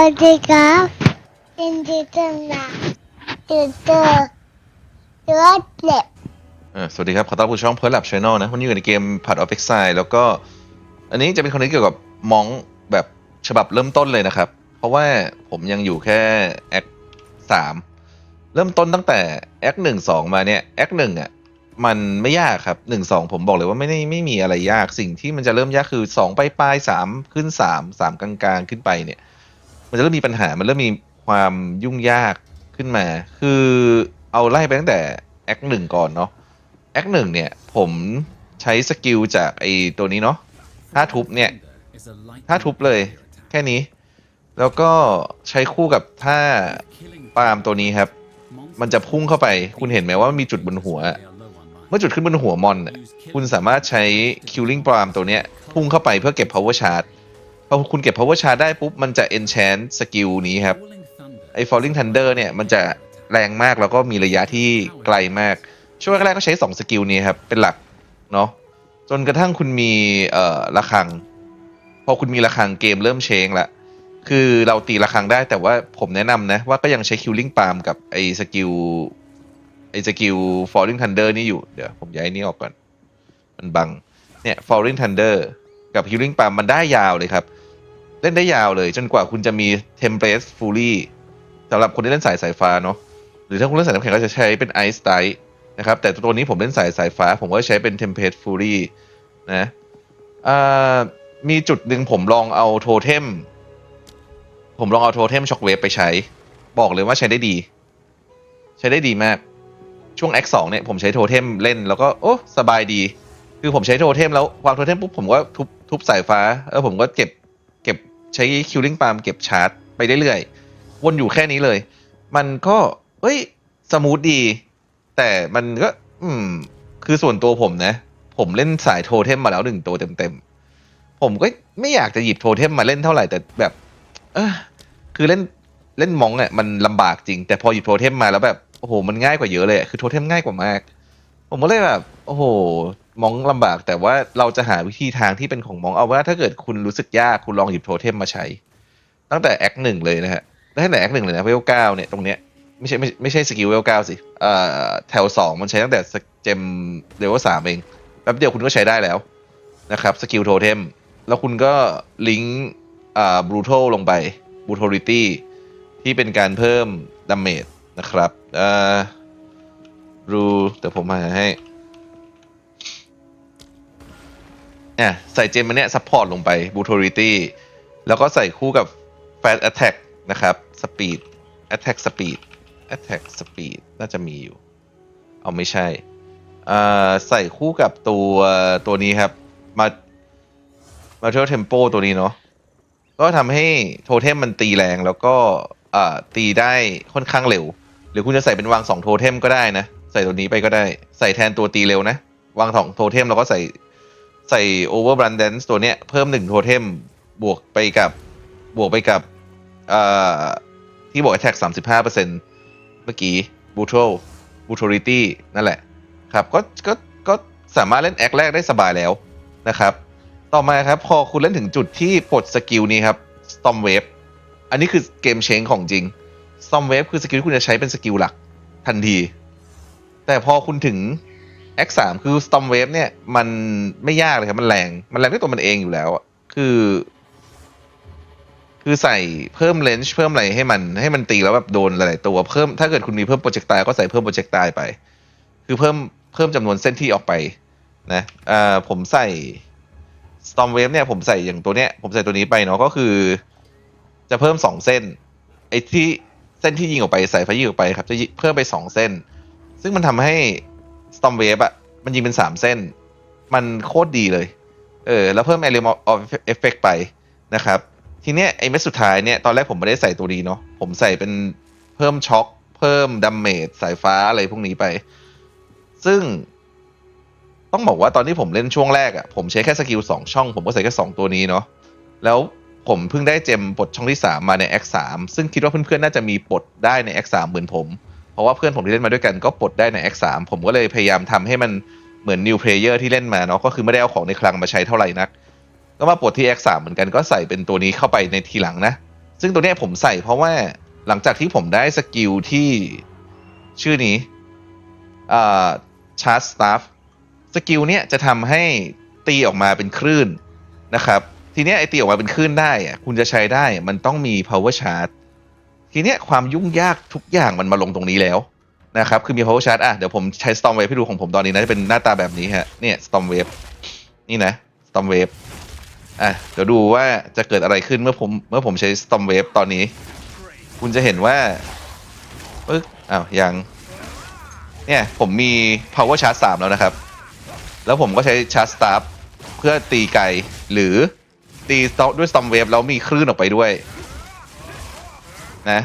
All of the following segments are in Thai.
วัสดีครับยินดีต้อนรับตื่นเต้นรถเล็บอ่าสวัสดีครับขอต้อนรับสู่ช่องเพิร์ล b ช Channel นะวันนี้อยู่ในเกม Part of Exile แล้วก็ อันนี้จะเป็นคอนเทนต์เกี่ยวกับมองแบบฉบับเริ่มต้นเลยนะครับ เพราะว่าผมยังอยู่แค่แอคสามเริ่มต้นตั้งแต่แอคหนึ่งสองมาเนี่ยแอคหนึ่งอะมันไม่ยากครับหนึ่งสองผมบอกเลยว่าไม่ได้ไม่มีอะไรยากสิ่งที่มันจะเริ่มยากคือสองปลายปลายสามขึ้นสามสามกลางๆ ขึ้นไปเนี่ย มันจะเริ่มมีปัญหา มันเริ่มมีความยุ่งยากขึ้นมา คือเอาไล่ไปตั้งแต่แอคหนึ่งก่อนเนาะแอคหนึ่งเนี่ย ผมใช้สกิลจากไอตัวนี้เนาะท่าทุบเนี่ยท่าทุบเลย แค่นี้ แล้วก็ใช้คู่กับท่าปาล์มตัวนี้ครับ มันจะพุ่งเข้าไป คุณเห็นไหมว่ามันมีจุดบนหัว เมื่อจุดขึ้นบนหัวมอนน่ะคุณสามารถใช้ killing palm ตัวเนี้ย พุ่งเข้าไปเพื่อเก็บ power charge อคุณเก็บ power charge ได้ปุ๊บ มันจะ enchant สกิลนี้ครับ ไอ้ falling thunder เนี่ย มันจะแรงมากแล้วก็มีระยะที่ไกลมาก ช่วงแรกๆก็ใช้ 2 สกิลนี้ครับ เป็นหลัก เนาะจนกระทั่งคุณมีเอ่อระฆัง พอคุณมีระฆังเกมเริ่มเชงละคือเราตีระฆังได้แต่ว่าผมแนะนำนะ ว่าก็ยังใช้ killing palm กับไอ้สกิลไอ้สกิล falling thunder นี่อยู่ เดี๋ยวผมย้ายนี่ออกก่อน มันบัง เนี่ย falling thunder กับ killing palm มันได้ยาวเลยครับ เล่นได้ยาวเลย จนกว่าคุณจะมี template fully สำหรับคนที่เล่นสายสายฟ้าเนาะหรือถ้าคุณเล่นสายน้ำแข็งก็จะใช้เป็น ice style นะครับ แต่ตัวนี้ผมเล่นสายสายฟ้า ผมก็ใช้เป็น template fully นะมีจุดหนึ่งผมลองเอาโทเทมผมลองเอาโทเทมช็อคเวฟไปใช้ บอกเลยว่าใช้ได้ดี ใช้ได้ดีมาก ช่วง X 2 เนี่ยผมใช้โทเทมเล่นแล้วก็โอ้สบายดี คือผมใช้โทเทมแล้ววางโทเทมปุ๊บผมก็ทุบทุบสายฟ้าแล้วผมก็เก็บ ใช้คิวลิงปาล์มเก็บชาร์จไปเรื่อยๆ วนอยู่แค่นี้เลย มันก็เอ้ย สมูทดี แต่มันก็ อืม คือส่วนตัวผมนะ ผมเล่นสายโทเทมมาแล้วหนึ่งตัวเต็มๆ ผมก็ไม่อยากจะหยิบโทเทมมาเล่นเท่าไหร่แต่แบบ เออคือเล่นเล่นมองเนี่ยมันลำบากจริง แต่พอหยิบโทเทมมาแล้วแบบโอ้โหมันง่ายกว่าเยอะเลย คือโทเทมง่ายกว่ามาก ผมก็เลยแบบ โอ้โห มองลำบากแต่ว่าเราจะหาวิธีทางที่เป็นของมองเอาว่าถ้าเกิดคุณรู้สึกยากคุณลองหยิบโทเทมมาใช้ ตั้งแต่แอคหนึ่งเลยนะฮะตั้งแต่แอคหนึ่งเลยนะเวลเก้าเนี่ยตรงเนี้ยไม่ใช่ไม่ไม่ใช่สกิลเวลเก้าสิเอ่อแถวสองมันใช้ตั้งแต่สเจมเลเวลสามเองแป๊บเดียวคุณก็ใช้ได้แล้วนะครับสกิลโทเทมแล้วคุณก็ลิงก์อ่าบรูทลงไปบรูท l i t y ที่เป็นการเพิ่มดาเมจนะครับอ่ารูเดี๋ยวผมมาให้ อะใส่เจมมันเนี้ยซัพพอร์ตลงไป brutality แล้วก็ใส่คู่กับ fast attack นะครับ speed attack speed attack speed น่าจะมีอยู่ เอาไม่ใช่อ่าใส่คู่กับตัวตัวนี้ครับ มา material tempo ตัวนี้เนาะก็ทำให้โทเทมมันตีแรงแล้วก็อ่าตีได้ค่อนข้างเร็ว หรือคุณจะใส่เป็นวางสองโทเทมก็ได้นะ ใส่ตัวนี้ไปก็ได้ใส่แทนตัวตีเร็วนะ วางสองโทเทมแล้วก็ใส่ ใส่ overabundance ตัวเนี้ยเพิ่มหนึ่งโทเทมบวกไปกับบวกไปกับเอ่อที่บอก attack 35%เมื่อกี้ brutal brutality นั่นแหละครับก็ก็ก็สามารถเล่นแอคแรกได้สบายแล้วนะครับ ต่อมาครับ พอคุณเล่นถึงจุดที่ปลดสกิลนี้ครับ storm wave อันนี้คือเกมเชงของจริง storm wave คือสกิลที่คุณจะใช้เป็นสกิลหลักทันที แต่พอคุณถึง X 3คือ Storm Wave เนี่ย มันไม่ยากเลยครับ มันแรง มันแรงด้วยตัวมันเองอยู่แล้วอะคือ คือใส่เพิ่มเลนส์เพิ่มอะไรให้มัน ให้มันตีแล้วแบบโดนหลายๆตัวเพิ่มถ้าเกิดคุณมีเพิ่มโปรเจกต์ตายก็ใส่เพิ่มโปรเจกต์ตายไป คือเพิ่มเพิ่มจำนวนเส้นที่ออกไป นะอ่าผมใส่ Storm Wave เนี่ยผมใส่อย่างตัวเนี้ย ผมใส่ตัวนี้ไปเนาะก็คือ จะเพิ่มสองเส้นไอ้ที่เส้นที่ยิงออกไปใส่ไฟยิงออกไปครับ จะเพิ่มไปสองเส้น ซึ่งมันทำให้ Storm Wave อะมันยิงเป็นสามเส้น มันโคตรดีเลย เออ แล้วเพิ่ม Element of Effect ไปนะครับ ทีเนี้ยไอ้เม็ดสุดท้ายเนี่ย ตอนแรกผมไม่ได้ใส่ตัวนี้เนาะผมใส่เป็นเพิ่มช็อค เพิ่มดัมเมจสายฟ้าอะไรพวกนี้ไป ซึ่ง ต้องบอกว่าตอนที่ผมเล่นช่วงแรกอะผมใช้แค่สกิลสองช่อง ผมก็ใส่แค่สองตัวนี้เนาะแล้วผมเพิ่งได้เจมปลดช่องที่สามมาใน X3 ซึ่งคิดว่าเพื่อนๆ น่าจะมีปลดได้ใน X3 เหมือนผม เพราะว่าเพื่อนผมที่เล่นมาด้วยกันก็ปลดได้ใน X3 ผมก็เลยพยายามทำให้มันเหมือน new player ที่เล่นมาเนาะก็คือไม่ได้เอาของในคลังมาใช้เท่าไหร่นัก ก็มาปลดที่ X3 เหมือนกันก็ใส่เป็นตัวนี้เข้าไปในทีหลังนะ ซึ่งตัวนี้ผมใส่เพราะว่าหลังจากที่ผมได้สกิลที่ชื่อนี้อ่าชาร์จสตาฟสกิลเนี้ยจะทำให้ตีออกมาเป็นคลื่นนะครับ ทีเนี้ยไอตีออกมาเป็นคลื่นได้อะคุณจะใช้ได้มันต้องมี power charge ทีเนี้ยความยุ่งยากทุกอย่างมันมาลงตรงนี้แล้วนะครับ คือมี power charge อะ เดี๋ยวผมใช้ storm wave ให้ดูของผมตอนนี้นะ จะเป็นหน้าตาแบบนี้ฮะ เนี่ย storm wave นี่นะ storm wave อะ เดี๋ยวดูว่าจะเกิดอะไรขึ้นเมื่อผมเมื่อผมใช้ storm wave ตอนนี้ คุณจะเห็นว่าปึ๊กอ้าวยัง เนี่ย ผมมี power charge 3แล้วนะครับ แล้วผมก็ใช้ charge staff เพื่อตีไกลหรือตีด้วย storm wave แล้วมีคลื่นออกไปด้วย นะ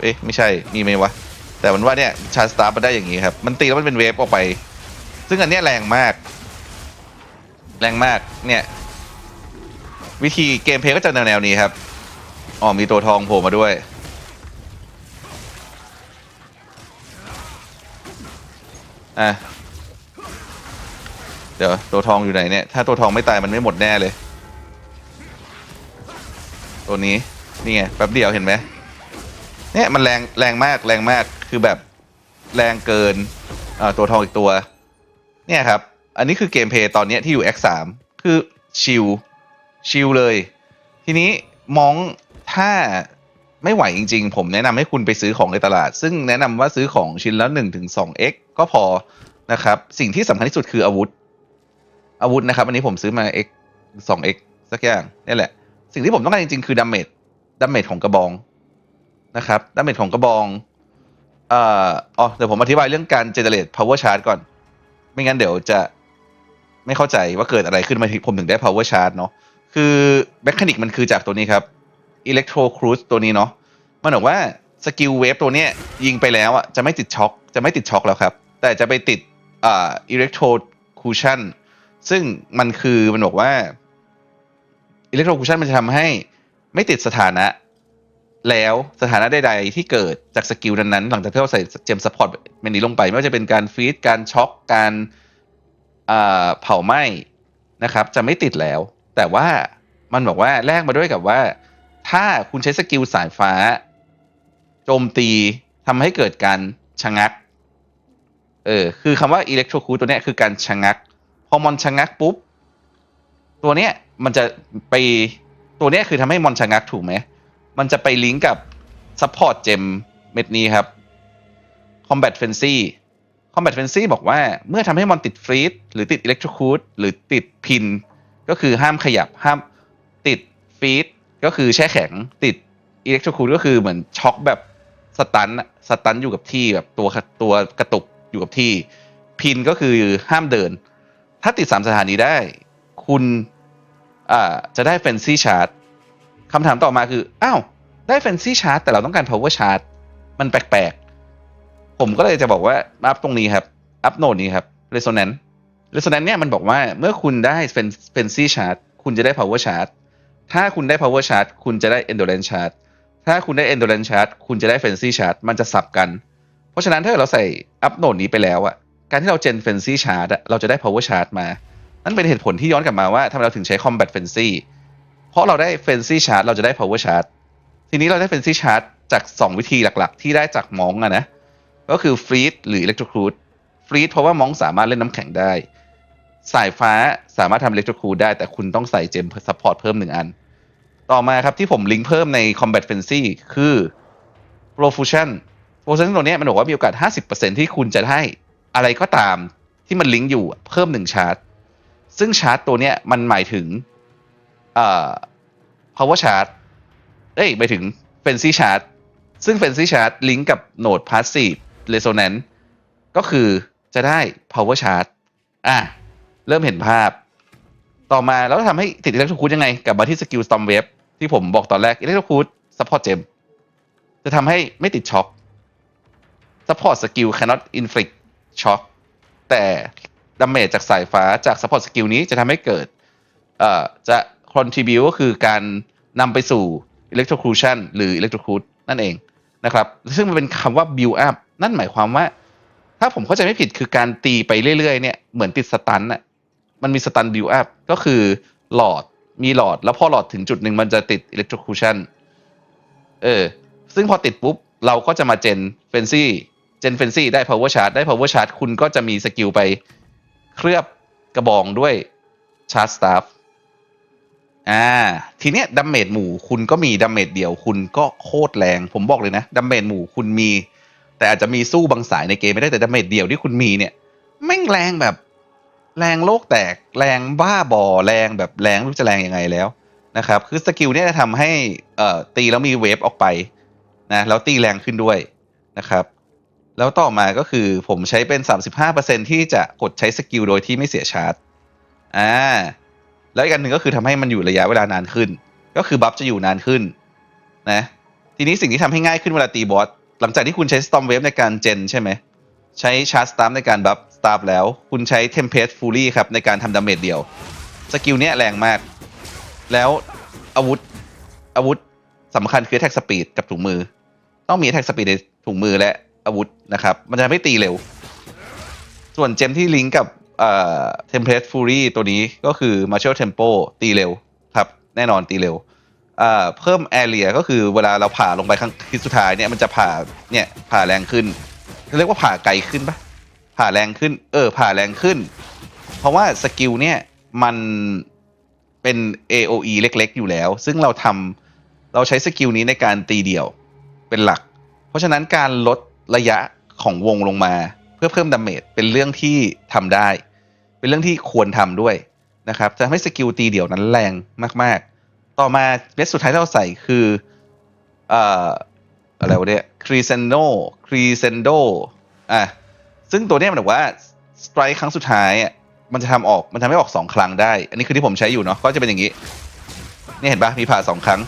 เอ๊ะ ไม่ใช่ มีไหมวะ แต่มันว่าเนี่ย charge staff มันได้อย่างนี้ครับ มันตีแล้วมันเป็นเวฟออกไป ซึ่งอันเนี้ยแรงมาก แรงมาก เนี่ย วิธีเกมเพลย์ก็จะแนวๆนี้ครับ อ๋อมีตัวทองโผล่มาด้วยอะเดี๋ยวตัวทองอยู่ไหนเนี่ย ถ้าตัวทองไม่ตายมันไม่หมดแน่เลย ตัวนี้ นี่ไงแป๊บเดียวเห็นไหมเนี่ยมันแรงแรงมากแรงมากคือแบบแรงเกินอ่าตัวทองอีกตัว เนี่ยครับ อันนี้คือเกมเพย์ตอนนี้ที่อยู่ X3 คือชิลชิลเลย ทีนี้มองถ้าไม่ไหวจริง ๆ ผมแนะนำให้คุณไปซื้อของในตลาด ซึ่งแนะนำว่าซื้อของชิ้นละ1ถึง2 x ก็พอนะครับ สิ่งที่สำคัญที่สุดคืออาวุธ อาวุธนะครับ อันนี้ผมซื้อมา x 2 x สักอย่างนี่แหละ สิ่งที่ผมต้องการจริง ๆ คือดาเมจ ดาเมจของกระบองนะครับดาเมจของกระบองเอ่ออ๋อเดี๋ยวผมอธิบายเรื่องการ generate power charge ก่อน ไม่งั้นเดี๋ยวจะไม่เข้าใจว่าเกิดอะไรขึ้นมาที่ผมถึงได้ power charge เนาะคือแมคานิกมันคือจากตัวนี้ครับ Electro Cruise ตัวนี้เนาะมันบอกว่าสกิลเวฟตัวเนี้ยยิงไปแล้วอะจะไม่ติดช็อคจะไม่ติดช็อคแล้วครับ แต่จะไปติดอ่า Electro Cushion ซึ่งมันคือมันบอกว่า Electro Cushion มันจะทำให้ ไม่ติดสถานะ แล้วสถานะใดๆที่เกิดจากสกิลนั้นๆ หลังจากที่เราใส่เจมสปอร์ตเมนนี้ลงไป ไม่ว่าจะเป็นการฟีดการช็อคการเผาไหม้นะครับ จะไม่ติดแล้ว แต่ว่ามันบอกว่าแลกมาด้วยกับว่า ถ้าคุณใช้สกิลสายฟ้า โจมตีทำให้เกิดการชะงัก เออ คือคำว่าอิเล็กโทรคูตัวเนี้ยคือการชะงัก พอมอนชะงักปุ๊บ ตัวเนี้ยมันจะไป ตัวนี้คือทำให้มอนชะงักถูกไหม มันจะไปลิงก์กับซัพพอร์ตเจมเม็ดนี้ครับ Combat Frenzy Combat Frenzy บอกว่าเมื่อทำให้มอนติดฟรีดหรือติดอิเล็กทรคูดหรือติดพิน ก็คือห้ามขยับห้ามติดฟรีดก็คือแช่แข็งติดอิเล็กทรคูดก็คือเหมือนช็อกแบบสตันสตันอยู่กับที่แบบตัวตัวกระตุกอยู่กับที่ พินก็คือห้ามเดิน ถ้าติดสามสถานีได้ คุณ จะได้เฟนซี่ชาร์จคำถามต่อมาคืออ้าวได้เฟนซี่ชาร์จแต่เราต้องการ power charge มันแปลกๆ ผมก็เลยจะบอกว่าอัพตรงนี้ครับ อัพโนดนี้ครับ resonance resonance เนี่ยมันบอกว่าเมื่อคุณได้ fancy charge คุณจะได้ power charge ถ้าคุณได้ power charge คุณจะได้ endurance charge ถ้าคุณได้ endurance charge คุณจะได้ fancy charge มันจะสับกัน เพราะฉะนั้นถ้าเราใส่อัพโนดนี้ไปแล้วอะการที่เรา gen fancy charge เราจะได้ power charge มา นั่นเป็นเหตุผลที่ย้อนกลับมาว่าทำไมเราถึงใช้ combat fancy เพราะเราได้ fancy charge เราจะได้ power charge ทีนี้เราได้ fancy charge จาก 2 วิธีหลักๆ ที่ได้จากมองอะนะ ก็คือ freeze หรือ electrocute ฟรีดเพราะว่ามองสามารถเล่นน้ำแข็งได้ สายฟ้าสามารถทำอิเล็กโทรคูลได้ แต่คุณต้องใส่เจมซัพพอร์ตเพิ่มหนึ่งอัน ต่อมาครับที่ผมลิงก์เพิ่มใน Combat Frenzy คือ Profusion Profusion ตัวนี้มันบอกว่ามีโอกาส 50%ที่คุณจะได้อะไรก็ตามที่มันลิงก์อยู่เพิ่มหนึ่งชาร์จ ซึ่งชาร์จตัวเนี้ยมันหมายถึงเอ่อ power charge เอ้ยหมายถึง Frenzy charge ซึ่ง Frenzy charge ลิงก์กับโหนด passive resonance ก็คือจะได้ power charge อะ เริ่มเห็นภาพ ต่อมาแล้วทำให้ติดอิเล็กโทรคูดยังไง กลับมาที่สกิล storm wave ที่ผมบอกตอนแรกอิเล็กโทรคูด support gem จะทำให้ไม่ติดช็อค support skill cannot inflict shock แต่ ดาเมจจากสายฟ้าจาก support skill นี้จะทำให้เกิดเอ่อจะ contribute ก็คือการนำไปสู่ electrocution หรือ electrocute นั่นเองนะครับ ซึ่งมันเป็นคำว่า build up นั่นหมายความว่า ถ้าผมเข้าใจไม่ผิดคือการตีไปเรื่อยๆเนี่ยเหมือนติดสตันน่ะมันมีสตันบิวอัพก็คือหลอดมีหลอด แล้วพอหลอดถึงจุดหนึ่งมันจะติดอิเล็กโทรคูชันเออ ซึ่งพอติดปุ๊บ เราก็จะมาเจนเฟนซี่ เจนเฟนซี่ได้ power charge ได้ power charge คุณก็จะมีสกิลไป เคลือบกระบองด้วยชาร์จสตาฟอ่า ทีเนี้ยดัมเมจหมู่คุณก็มีดัมเมจเดียวคุณก็โคตรแรง ผมบอกเลยนะดัมเมจหมู่คุณมี แต่อาจจะมีสู้บางสายในเกมไม่ได้แต่ดัมเมจเดียวที่คุณมีเนี่ยแม่งแรงแบบ แรงโลกแตก แรงบ้าบอแรงแบบแรงรู้จะแรงยังไงแล้วนะครับ คือสกิลเนี่ยจะทำให้เอ่อตีแล้วมีเวฟออกไปนะแล้วตีแรงขึ้นด้วยนะครับ แล้วต่อมาก็คือผมใช้เป็น 35%ที่จะกดใช้สกิลโดยที่ไม่เสียชาร์จ อ่า แล้วอีกอันหนึ่งก็คือทำให้มันอยู่ระยะเวลานานขึ้น ก็คือบัฟจะอยู่นานขึ้น นะ ทีนี้สิ่งที่ทำให้ง่ายขึ้นเวลาตีบอส หลังจากที่คุณใช้ Storm Wave ในการเจนใช่ไหม ใช้ชาร์จสตาร์ในการบัฟสตาร์แล้ว คุณใช้ Tempest Fury ครับในการทำดาเมจเดียว สกิลเนี้ยแรงมาก แล้วอาวุธ อาวุธสำคัญคือ Attack Speed กับถุงมือ ต้องมี Attack Speed ในถุงมือและ อาวุธนะครับ มันจะทำให้ตีเร็ว ส่วนเจมที่ลิงก์กับเอ่อ Tempest Fury ตัวนี้ก็คือ Martial Tempo ตีเร็วครับ แน่นอนตีเร็วอ่าเพิ่มแอเรียก็คือเวลาเราผ่าลงไปครั้งที่สุดท้ายเนี่ยมันจะผ่าเนี่ยผ่าแรงขึ้นเรียกว่าผ่าไกลขึ้นปะผ่าแรงขึ้น เออ ผ่าแรงขึ้น เพราะว่าสกิลเนี่ยมันเป็น AOE เล็ก ๆ อยู่แล้ว ซึ่งเราทำเราใช้สกิลนี้ในการตีเดี่ยวเป็นหลัก เพราะฉะนั้นการลด ระยะของวงลงมา เพื่อเพิ่มดาเมจเป็นเรื่องที่ทำได้ เป็นเรื่องที่ควรทำด้วยนะครับจะทำให้สกิลตีเดี่ยวนั้นแรงมาก ๆ ต่อมาเม็ดสุดท้ายที่เราใส่คือเอ่ออะไรวะเนี่ยครีเซนโนครีเซนโดอะซึ่งตัวเนี้ยมันบอกว่าสไตร์ครั้งสุดท้ายอะมันจะทำออกมันทำให้ออกสองครั้งได้ อันนี้คือที่ผมใช้อยู่เนาะก็จะเป็นอย่างนี้ นี่เห็นปะมีผ่าสองครั้ง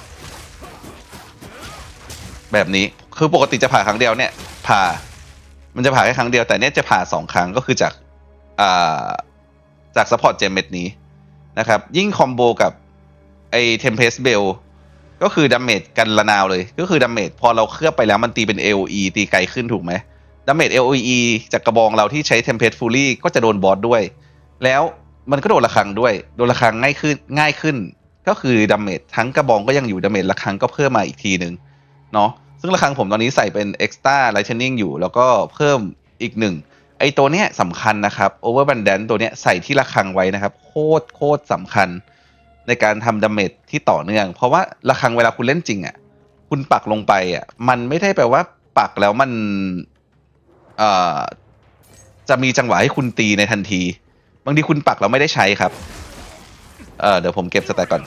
แบบนี้คือปกติจะผ่าครั้งเดียวเนี่ย ผ่า มันจะผ่าแค่ครั้งเดียวแต่เนี้ยจะผ่าสองครั้งก็คือจากอ่าจากซัพพอร์ตเจมเม็ดนี้นะครับ ยิ่งคอมโบกับไอ้ Tempest Bell ก็คือดาเมจกันระนาวเลย ก็คือดาเมจพอเราเคลือบไปแล้วมันตีเป็น AOE ตีไกลขึ้นถูกไหมดาเมจ AOE จากกระบองเราที่ใช้ Tempest Fury ก็จะโดนบอสด้วย แล้วมันก็โดนระฆังด้วย โดนระฆังง่ายขึ้นง่ายขึ้น ก็คือดาเมจทั้งกระบองก็ยังอยู่ดาเมจระฆังก็เพิ่มมาอีกทีหนึ่งเนาะ ซึ่งระฆังผมตอนนี้ใส่เป็น Extra Lightning อยู่ แล้วก็เพิ่มอีกหนึ่งไอตัวเนี้ยสำคัญนะครับ Overbandance ตัวเนี้ยใส่ที่ระฆังไว้นะครับ โคตรโคตรสำคัญในการทำดาเมจที่ต่อเนื่อง เพราะว่าระฆังเวลาคุณเล่นจริงอะคุณปักลงไปอะมันไม่ได้แปลว่าปักแล้วมันเอ่อจะมีจังหวะให้คุณตีในทันที บางทีคุณปักแล้วไม่ได้ใช้ครับเออเดี๋ยวผมเก็บสแตทก่อน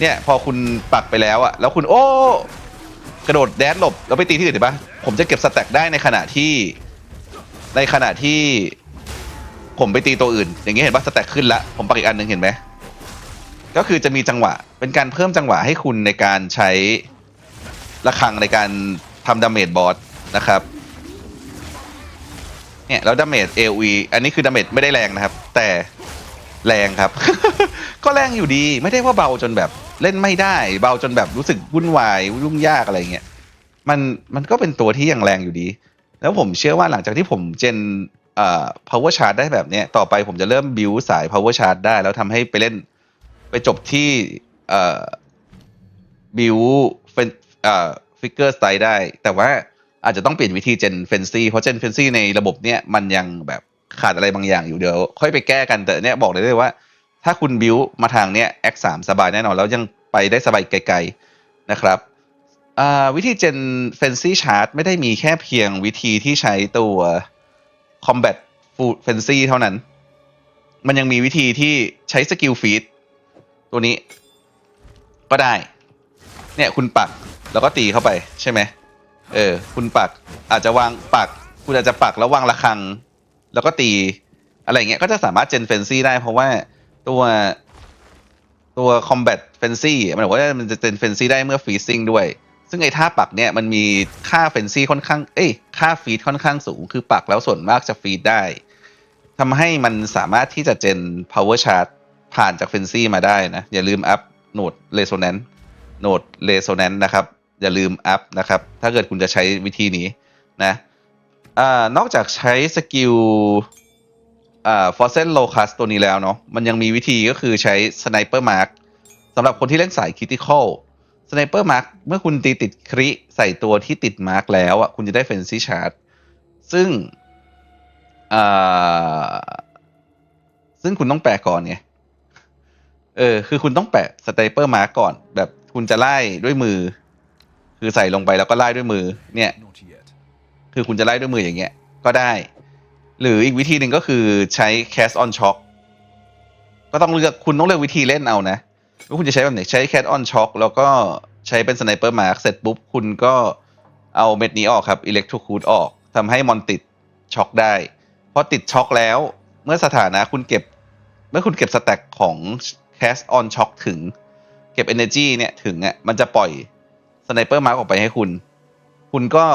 เนี่ย พอคุณปักไปแล้วอะแล้วคุณโอ้ กระโดดแดดหลบแล้วไปตีที่อื่นเห็นปะผมจะเก็บสแต็กได้ในขณะที่ ในขณะที่ ผมไปตีตัวอื่น อย่างเงี้เห็นปะสแต็กขึ้นละผมปักอีกอันหนึ่งเห็นไหมก็คือจะมีจังหวะเป็นการเพิ่มจังหวะให้คุณในการใช้ระฆังในการทำดาเมจบอสนะครับเนี่ยแล้วดาเมจ AOE อันนี้คือดาเมจไม่ได้แรงนะครับ แต่แรงครับ ก็แรงอยู่ดีไม่ได้ว่าเบาจนแบบ เล่นไม่ได้เบาจนแบบรู้สึกวุ่นวายยุ่งยากอะไรเงี้ยมันมันก็เป็นตัวที่ยังแรงอยู่ดี แล้วผมเชื่อว่าหลังจากที่ผมเจนเอ่อ power charge ได้แบบเนี้ยต่อไปผมจะเริ่ม build สาย power charge ได้ แล้วทำให้ไปเล่นไปจบที่เอ่อ build เฟนเอ่อ figure style ได้ แต่ว่าอาจจะต้องเปลี่ยนวิธีเจนเฟนซี่เพราะเจนเฟนซี่ในระบบเนี้ยมันยังแบบขาดอะไรบางอย่างอยู่เดี๋ยว ค่อยไปแก้กันแต่เนี้ยบอกเลยเลยว่า ถ้าคุณบิวมาทางเนี้ย X 3สบายแน่นอน แล้วยังไปได้สบายไกลๆนะครับวิธีเจนเฟนซี่ชาร์ t ไม่ได้มีแค่เพียงวิธีที่ใช้ตัว Combat Fancy เท่านั้น มันยังมีวิธีที่ใช้สกิลฟีดตัวนี้ ก็ได้ เนี่ยคุณปักแล้วก็ตีเข้าไปใช่ไหมเออ คุณปักอาจจะวางปัก คุณอาจจะปักแล้ววางระฆัง แล้วก็ตีอะไรเงี้ยก็จะสามารถเจนเฟนซี่ได้เพราะว่า ตัวตัว combat fancy มันบอกว่ามันจะเจนเฟนซี่ได้เมื่อฟีซิ่งด้วย ซึ่งไอ้ท่าปักเนี่ยมันมีค่าเฟนซี่ค่อนข้าง เอ้ยค่าฟีดค่อนข้างสูง คือปักแล้วส่วนมากจะฟีดได้ทำให้มันสามารถที่จะเจน power charge ผ่านจากเฟนซี่มาได้นะ อย่าลืมอัพโหนด resonance โหนด resonance นะครับ อย่าลืมอัพนะครับ ถ้าเกิดคุณจะใช้วิธีนี้นะอ่านอกจากใช้สกิล อ่า f o r c e n locus ตัวนี้แล้วเนาะมันยังมีวิธีก็คือใช้ sniper mark สำหรับคนที่เล่นสาย critical สไนเปอร์มาร์กเมื่อคุณตีติดคริใส่ตัวที่ติดมาร์กแล้วอะคุณจะได้เฟนซี่ชาร์จซึ่งอ่าซึ่งคุณต้องแปะก่อนไงเออ คือคุณต้องแปะสไนเปอร์มาร์กก่อน แบบคุณจะไล่ด้วยมือ คือใส่ลงไปแล้วก็ไล่ด้วยมือ เนี่ย Not yet. คือคุณจะไล่ด้วยมืออย่างเงี้ย ก็ได้ หรืออีกวิธีหนึ่งก็คือใช้ cast on shock ก็ต้องเลือกคุณต้องเลือกวิธีเล่นเอานะว่าคุณจะใช้แบบไหนใช้ cast on shock แล้วก็ใช้เป็น sniper mark เสร็จปุ๊บ คุณก็เอาเม็ดนี้ออกครับ electrocute ออกทำให้มอนติดช็อกได้พอติดช็อกแล้วเมื่อสถานะคุณเก็บ เมื่อคุณเก็บสแต็กของ cast on shock ถึง เก็บ energy เนี่ยถึงอะมันจะปล่อย sniper mark ออกไปให้คุณ คุณก็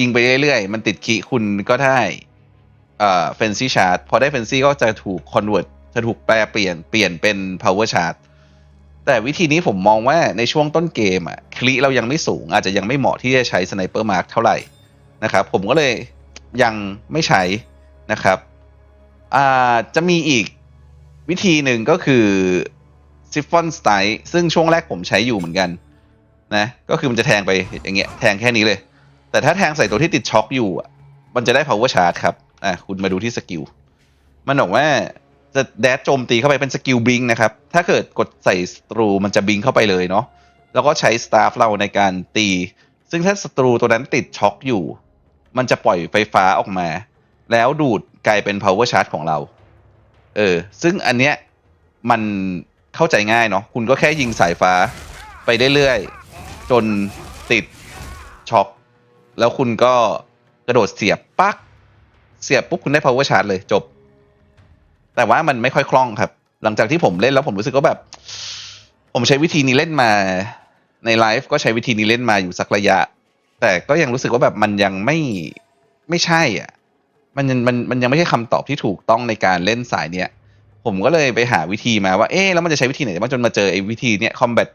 ยิงไปเรื่อยๆ มันติดคีย์คุณก็ได้ เอ่อ fancy charge พอได้ fancy ก็จะถูก convert จะถูกแปลเปลี่ยนเปลี่ยนเป็น power charge แต่วิธีนี้ผมมองว่าในช่วงต้นเกมอะคลิเรายังไม่สูง อาจจะยังไม่เหมาะที่จะใช้ sniper mark เท่าไหร่นะครับผมก็เลยยังไม่ใช้นะครับอ่าจะมีอีกวิธีหนึ่งก็คือ siphon style ซึ่งช่วงแรกผมใช้อยู่เหมือนกันนะก็คือมันจะแทงไปอย่างเงี้ยแทงแค่นี้เลย แต่ถ้าแทงใส่ตัวที่ติดช็อคอยู่อะมันจะได้ power charge ครับ อะคุณมาดูที่สกิลมันบอกว่าจะแดดโจมตีเข้าไปเป็นสกิลบิงนะครับ ถ้าเกิดกดใส่ศัตรูมันจะบิงเข้าไปเลยเนาะแล้วก็ใช้สตาฟเราในการตี ซึ่งถ้าศัตรูตัวนั้นติดช็อคอยู่ มันจะปล่อยไฟฟ้าออกมา แล้วดูดกลายเป็น power charge ของเรา เออ ซึ่งอันเนี้ยมันเข้าใจง่ายเนาะคุณก็แค่ยิงสายฟ้าไปเรื่อยๆจนติดช็อคแล้วคุณก็กระโดดเสียบปัก เสียบปุ๊บคุณได้ power charge เลยจบ แต่ว่ามันไม่ค่อยคล่องครับ หลังจากที่ผมเล่นแล้วผมรู้สึกว่าแบบ ผมใช้วิธีนี้เล่นมาในไลฟ์ก็ใช้วิธีนี้เล่นมาอยู่สักระยะ แต่ก็ยังรู้สึกว่าแบบมันยังไม่ไม่ใช่อะ มันยังมันมันยังไม่ใช่คำตอบที่ถูกต้องในการเล่นสายเนี้ยผมก็เลยไปหาวิธีมาว่า เอ๊ะแล้วมันจะใช้วิธีไหนบ้างจนมาเจอไอ้วิธีเนี้ย combat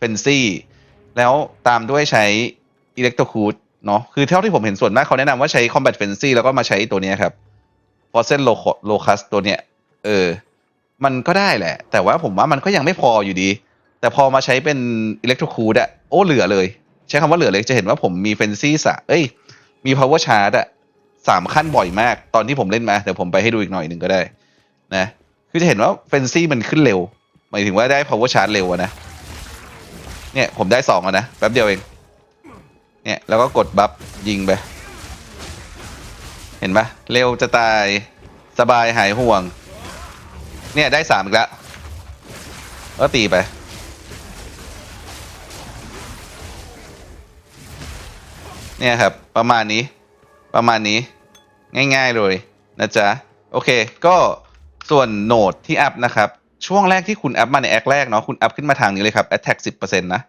fancy แล้วตามด้วยใช้ electrocute เเนาะคือเท่าที่ผมเห็นส่วนมากเขาแนะนำว่าใช้ combat fancy แล้วก็มาใช้ตัวเนี้ยครับ f o r c e n locus ตัวเนี้ยเออ มันก็ได้แหละ แต่ว่าผมว่ามันก็ยังไม่พออยู่ดี แต่พอมาใช้เป็น electrocute อะโอ้เหลือเลย ใช้คำว่าเหลือเลยจะเห็นว่าผมมี fancy สะเอ้ย มี power charge อะสามขั้นบ่อยมาก ตอนที่ผมเล่นมา เดี๋ยวผมไปให้ดูอีกหน่อยหนึ่งก็ได้ นะ คือจะเห็นว่า fancy มันขึ้นเร็ว หมายถึงว่าได้ power charge เร็วนะ เนี่ยผมได้สองอะนะ แป๊บเดียวเอง เนี่ย แล้วก็กดบัฟยิงไป เห็นปะเร็วจะตายสบายหายห่วง เนี่ย ได้สามอีกแล้วก็ตีไป เนี่ยครับ ประมาณนี้ ประมาณนี้ ง่ายๆเลยนะจ๊ะ โอเค ก็ส่วนโหนดที่อัพนะครับ ช่วงแรกที่คุณอัพมาในแอคแรกเนาะ คุณอัพขึ้นมาทางนี้เลยครับ attack 10%นะ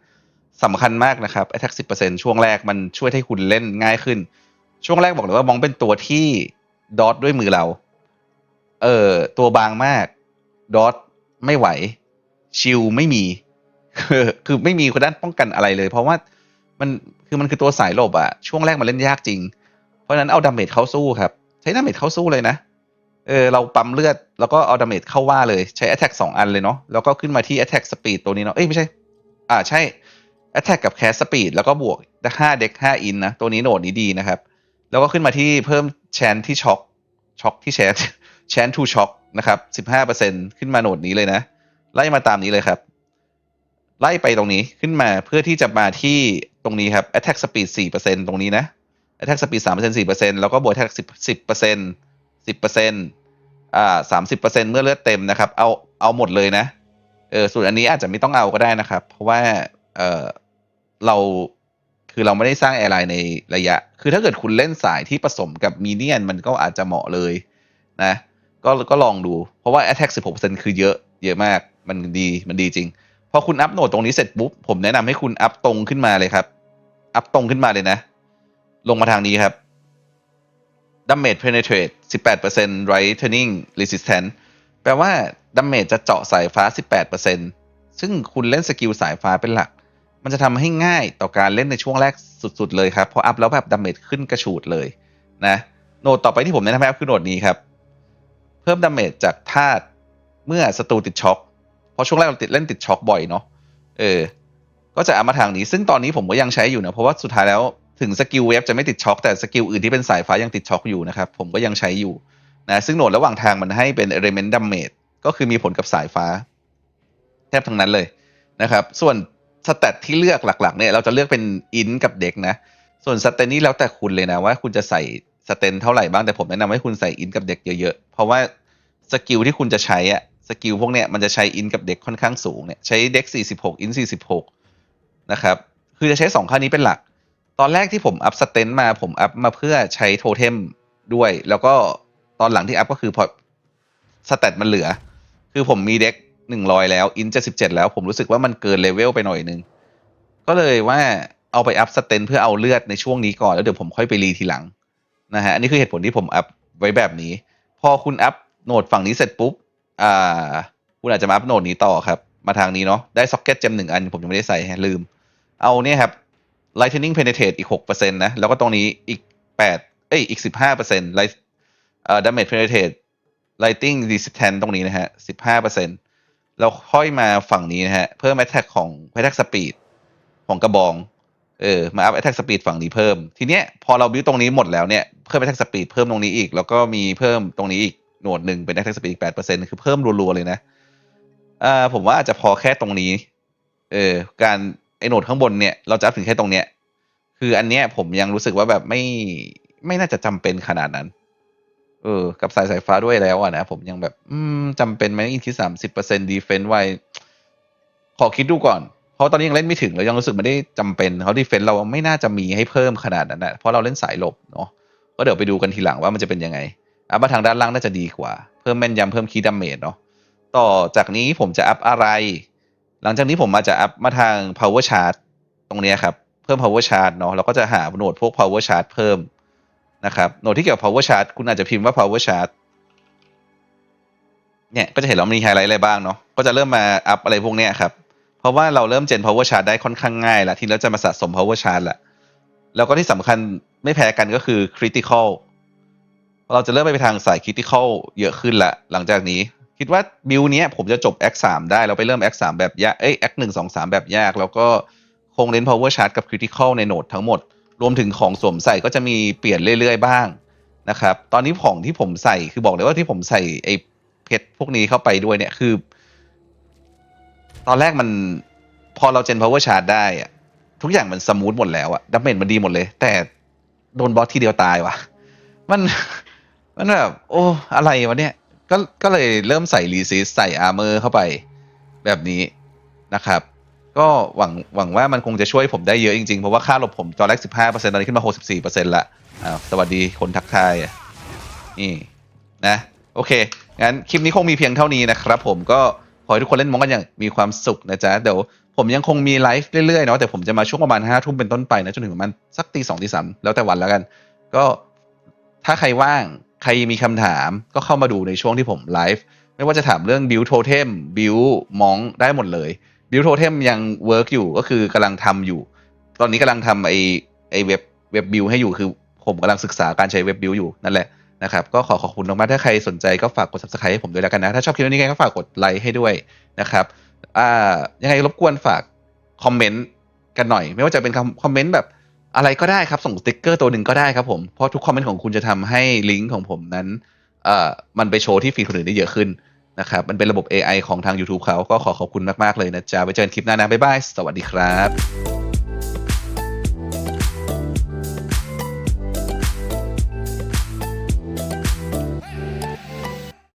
สำคัญมากนะครับ attack 10%ช่วงแรกมันช่วยให้คุณเล่นง่ายขึ้น ช่วงแรกบอกเลยว่ามองเป็นตัวที่ดอทด้วยมือเรา เออตัวบางมากดอทไม่ไหว ชิลไม่มี คือไม่มีคนด้านป้องกันอะไรเลย เพราะว่ามันคือมันคือตัวสายหลบอะช่วงแรกมันเล่นยากจริง เพราะนั้นเอาดาเมจเข้าสู้ครับ ใช้ดาเมจเข้าสู้เลยนะเออเราปั๊มเลือดแล้วก็เอาดาเมจเข้าว่าเลยใช้ attack สองอันเลยเนาะแล้วก็ขึ้นมาที่ attack speed ตัวนี้เนาะเอ้ยไม่ใช่ อ่าใช่ attack กับ cast speed แล้วก็บวก 5 เด็ก5อินนะ ตัวนี้โหนดนี้ดีนะครับ แล้วก็ขึ้นมาที่เพิ่มแชนที่ช็อคช็อคที่แชนแชนทูช็อคนะครับ 15%ขึ้นมาโหนดนี้เลยนะ ไล่มาตามนี้เลยครับ ไล่ไปตรงนี้ขึ้นมาเพื่อที่จะมาที่ตรงนี้ครับ attack speed 4%ตรงนี้นะ attack speed 3% 4%แล้วก็บวก attack 10 10% 10%อ่า30%เมื่อเลือดเต็มนะครับ เอาเอาหมดเลยนะ เออส่วนอันนี้อาจจะไม่ต้องเอาก็ได้นะครับ เพราะว่าเออ เราคือเราไม่ได้สร้างแอร์ไลน์ในระยะ คือถ้าเกิดคุณเล่นสายที่ผสมกับมีเนียนมันก็อาจจะเหมาะเลยนะ ก็ก็ลองดู เพราะว่า attack 16%คือเยอะเยอะมาก มันดีมันดีจริง พอคุณอัพโหนดตรงนี้เสร็จปุ๊บ ผมแนะนำให้คุณอัพตรงขึ้นมาเลยครับ อัพตรงขึ้นมาเลยนะ ลงมาทางนี้ครับ damage penetrate 18% right turning resistance แปลว่า damage จะเจาะสายฟ้า 18%ซึ่งคุณเล่นสกิลสายฟ้าเป็นหลัก มันจะทำให้ง่ายต่อการเล่นในช่วงแรกสุดๆเลยครับพออัพแล้วแบบ damage ขึ้นกระฉูดเลยนะโหนดต่อไปที่ผมแนะนำให้อัพคือโหนดนี้ครับ เพิ่ม damage จากธาตุเมื่อศัตรูติดช็อคเพราะช่วงแรกเราติดเล่นติดช็อคบ่อยเนาะเออ ก็จะเอามาทางนี้ ซึ่งตอนนี้ผมก็ยังใช้อยู่นะเพราะว่าสุดท้ายแล้วถึงสกิลเวฟจะไม่ติดช็อคแต่สกิลอื่นที่เป็นสายฟ้ายังติดช็อคอยู่นะครับผมก็ยังใช้อยู่นะซึ่งโหนดระหว่างทางมันให้เป็น element damage ก็คือมีผลกับสายฟ้า แทบทั้งนั้นเลยนะครับ ส่วน สเตตที่เลือกหลักๆ เนี่ยเราจะเลือกเป็นอินกับเด็กนะ ส่วนสเตนนี่แล้วแต่คุณเลยนะว่าคุณจะใส่สเตนเท่าไหร่บ้างแต่ผมแนะนำให้คุณใส่อินกับเด็กเยอะๆ เพราะว่าสกิลที่คุณจะใช้อะสกิลพวกเนี้ยมันจะใช้อินกับเด็กค่อนข้างสูงเนี่ยใช้เด็ก 46 อิน 46 นะครับ คือจะใช้สองค่านี้เป็นหลัก ตอนแรกที่ผมอัพสเตนมาผมอัพมาเพื่อใช้โทเทมด้วย แล้วก็ตอนหลังที่อัพก็คือพอสเตตมันเหลือ คือผมมีเด็ก หนึ่งรอยแล้ว อินจะสิบเจ็ดแล้ว ผมรู้สึกว่ามันเกินเลเวลไปหน่อยนึง ก็เลยว่าเอาไปอัพสเตนเพื่อเอาเลือดในช่วงนี้ก่อนแล้วเดี๋ยวผมค่อยไปรีทีหลังนะฮะอันนี้คือเหตุผลที่ผมอัพไว้แบบนี้ พอคุณอัพโหนดฝั่งนี้เสร็จปุ๊บอ่าคุณอาจจะมาอัพโหนดนี้ต่อครับ มาทางนี้เนาะได้ซ็อกเก็ตเจมหนึ่งอัน ผมยังไม่ได้ใส่ฮะลืม เอาเนี่ยครับ lightning penetrate อีกหกเปอร์เซ็นต์นะ แล้วก็ตรงนี้อีกแปดเอ้ยอีกสิบห้าเปอร์เซ็นต์ light เอ่อ damage penetrate lighting resistance ตรงนี้นะฮะสิบห้าเปอร์เซ็นต์ แล้วค่อยมาฝั่งนี้นะฮะ เพิ่ม attack ของ attack speed ของกระบอง เออ มาอัพ attack speed ฝั่งนี้เพิ่ม ทีเนี้ยพอเราบิวตรงนี้หมดแล้วเนี่ย เพิ่ม attack speed เพิ่มตรงนี้อีก แล้วก็มีเพิ่มตรงนี้อีกโหนดหนึ่งเป็น attack speed อีกแปดเปอร์เซ็นต์คือเพิ่มรัวๆเลยนะอ่าผมว่าอาจจะพอแค่ตรงนี้ เออ การไอโหนดข้างบนเนี่ย เราจะอัพถึงแค่ตรงเนี้ย คืออันเนี้ยผมยังรู้สึกว่าแบบไม่ไม่น่าจะจำเป็นขนาดนั้น เออ กับสายสายฟ้าด้วยแล้วอะนะ ผมยังแบบ อืมจำเป็นไหมอินที่สามสิบเปอร์เซ็นต์ดีเฟนต์ไวขอคิดดูก่อน เพราะตอนนี้ยังเล่นไม่ถึงแล้วยังรู้สึกไม่ได้จำเป็นเขาดีเฟนต์เราไม่น่าจะมีให้เพิ่มขนาดนั้นนะเพราะเราเล่นสายหลบเนาะก็เดี๋ยวไปดูกันทีหลังว่ามันจะเป็นยังไงอัพมาทางด้านล่างน่าจะดีกว่า เพิ่มแม่นยำเพิ่มคีย์ดาเมจเนาะต่อจากนี้ผมจะอัพอะไร หลังจากนี้ผมมาจจะอัพมาทาง power chart ตรงนี้ครับ เพิ่ม power chart เนาะเราก็จะหาโหนดพวก power chart เพิ่ม นะครับโหนดที่เกี่ยวกับ power chart คุณอาจจะพิมพ์ว่า power chart เนี่ยก็จะเห็นเรามีไฮไลท์อะไรบ้างเนาะก็จะเริ่มมาอัพอะไรพวกเนี้ยครับ เพราะว่าเราเริ่มเจน power chart ได้ค่อนข้างง่ายล้วทีนี้เราจะมาสะสม power chart ละแล้วก็ที่สำคัญไม่แพ้กันก็คือ critical เราจะเริ่มไปทางสาย critical เยอะขึ้นละหลังจากนี้ คิดว่าบิลเนี้ยผมจะจบ Act 3ได้เราไปเริ่ม Act 3แบบยากเอ้ย Act 1 2 3 แบบยาก แล้วก็คงเน้น power chart กับ critical ในโหนดทั้งหมด รวมถึงของสวมใส่ก็จะมีเปลี่ยนเรื่อยๆบ้างนะครับ ตอนนี้ของที่ผมใส่คือบอกเลยว่าที่ผมใส่ไอ้เพชรพวกนี้เข้าไปด้วยเนี่ยคือ ตอนแรกมันพอเราเจน power chart ได้อะทุกอย่างมันสมูทหมดแล้วอะดับเบิลมันดีหมดเลย แต่โดนบอสทีเดียวตายว่ะ มันมันแบบโอ้อะไรวะเนี่ยก็ก็เลยเริ่มใส่รีซิสใส่อาร์เมอร์เข้าไปแบบนี้นะครับ ก็หวังหวังว่ามันคงจะช่วยผมได้เยอะจริงๆ เพราะว่าค่าหลบผมตอนแรก 15%ตอนนี้ขึ้นมา 64%ละอ้าวสวัสดีคนทักทายนี่นะ โอเค งั้นคลิปนี้คงมีเพียงเท่านี้นะครับผมก็ขอให้ทุกคนเล่นมองกันอย่างมีความสุขนะจ๊ะ เดี๋ยวผมยังคงมีไลฟ์เรื่อยๆเนาะแต่ผมจะมาช่วงประมาณห้าทุ่มเป็นต้นไปนะจนถึงประมาณสักตีสองตีสามแล้วแต่วันแล้วกัน ก็ถ้าใครว่างใครมีคำถามก็เข้ามาดูในช่วงที่ผมไลฟ์ไม่ว่าจะถามเรื่องบิวโทเทมบิวมองได้หมดเลย บิวโทเทมยังเวิร์กอยู่ก็คือกำลังทำอยู่ ตอนนี้กำลังทำไอไอเว็บเว็บบิวให้อยู่คือผมกำลังศึกษาการใช้เว็บบิวอยู่นั่นแหละนะครับก็ขอขอบคุณมากๆถ้าใครสนใจก็ฝากกด subscribe ให้ผมด้วยแล้วกันนะ ถ้าชอบคลิปนี้ก็ฝากกดไลค์ให้ด้วยนะครับอ่ายังไงรบกวนฝากคอมเมนต์กันหน่อย ไม่ว่าจะเป็นคอมเมนต์แบบอะไรก็ได้ครับ ส่งสติ๊กเกอร์ตัวหนึ่งก็ได้ครับผม เพราะทุกคอมเมนต์ของคุณจะทำให้ลิงก์ของผมนั้นเอ่อมันไปโชว์ที่ฟีดคนอื่นได้เยอะขึ้น นะครับมันเป็นระบบ AI ของทาง YouTube เขาก็ขอขอบคุณมาก ๆ เลยนะจ๊ะไว้เจอกันคลิปหน้านะบ๊ายบาย สวัสดีครับ